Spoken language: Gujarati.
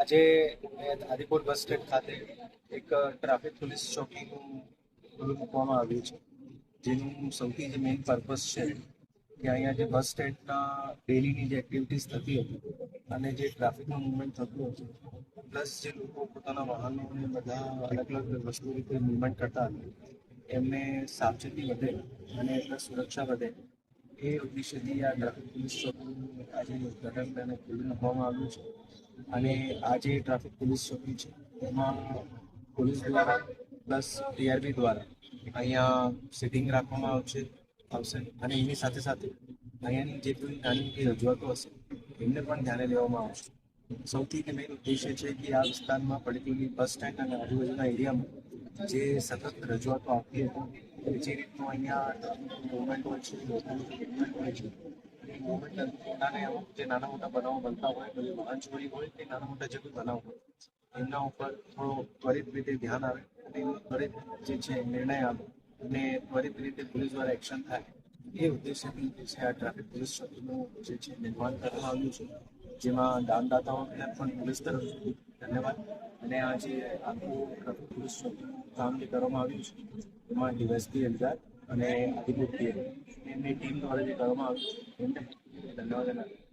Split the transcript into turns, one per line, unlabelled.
આજે આદિપુર બસ સ્ટેન્ડ ખાતે એક ટ્રાફિક પોલીસ ચોકીનું ખુલ્લું મૂકવામાં આવ્યું છે. જેનું સૌથી જે મેઇન પર્પસ છે કે અહીંયા જે બસ સ્ટેન્ડના ડેલીની જે એક્ટિવિટીઝ થતી હતી અને જે ટ્રાફિકનું મુવમેન્ટ થતું હતું પ્લસ જે લોકો પોતાના વાહનોને બધા અલગ અલગ વસ્તુ રીતે મુવમેન્ટ કરતા હતા, એમને સાવચેતી વધે અને એટલે સુરક્ષા વધે. એ ઉદ્દેશ્યથી આ ટ્રાફિક પોલીસ ચોકીનું આજે ઉદ્ઘાટન અને ખુલ્લું મૂકવામાં આવ્યું છે. અને આ જે ટ્રાફિક પોલીસ ચોકી છે, એમાં પોલીસ દ્વારા પ્લસ ટીઆરબી દ્વારા અહીંયા સિટિંગ રાખવામાં આવશે આવશે. અને એની સાથે સાથે અહીંયાની જે કોઈ નાની રજૂઆતો હશે, એમને પણ ધ્યાને લેવામાં આવશે. સૌથી કે મેઇન ઉદ્દેશ્ય છે કે આ વિસ્તારમાં પર્ટિક્યુલરલી બસ સ્ટેન્ડ અને આજુબાજુના એરિયામાં જે સતત રજૂઆતો આવતી હતી જે રીતનું અહીંયા મુવમેન્ટ હોય છે લોકોનું movement હોય છે એ movement પોતાને જે નાના મોટા બનાવો બનતા હોય, કોઈ વાહન ચોરી હોય કે નાના મોટા જે કોઈ બનાવ હોય, એમના ઉપર થોડો ત્વરિત રીતે ધ્યાન આવે અને ત્વરિત જે છે, નિર્ણય આવે અને ત્વરિત રીતે પોલીસ દ્વારા એક્શન થાય. એ ઉદ્દેશ્યથી જે છે, આ ટ્રાફિક પોલીસ ચોકીનું જે છે, નિર્માણ કરવામાં આવ્યું છે. જેમાં દાનદાતાઓને પણ પોલીસ તરફ ધન્યવાદ. અને આ જે આખું ટ્રાફિક પોલીસ કામ જે કરવામાં આવ્યું છે. એમાં ડીવાયસપી અલગાર અને આદિપુર એમની ટીમ દ્વારા જે કરવામાં આવ્યું એમને ધન્યવાદ